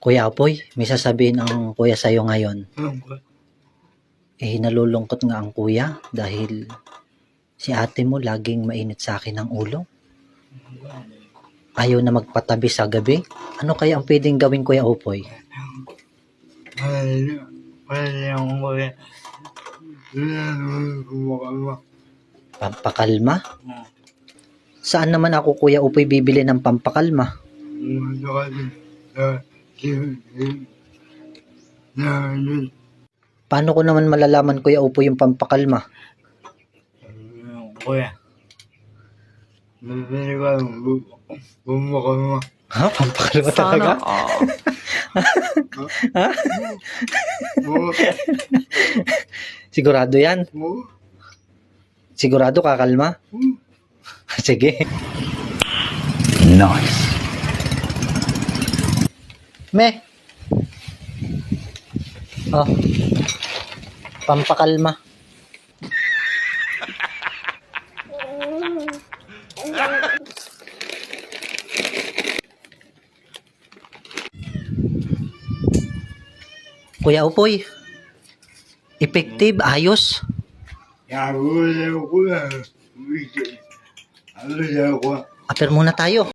Kuya Apoy, may sasabihin ang kuya sa'yo ngayon. Eh, nalulungkot nga ang kuya dahil si ate mo laging mainit sa akin ang ulo. Ayaw na magpatabi sa gabi. Ano kaya ang pwedeng gawin Kuya kumakama. Pampakalma? Saan naman ako Kuya Upoy bibili ng pampakalma? Ano ano, Paano ko naman malalaman Kuya Upoy yung pampakalma? kuya. Bibili ka ng bu- kumakama. Ha? Pampakalma talaga? Oo, Sigurado yan? Sigurado kakalma? Sige. Nice. Me. Oh. Pampakalma. Kuya Upoy. Effective, ayos. Ano? Aper muna tayo.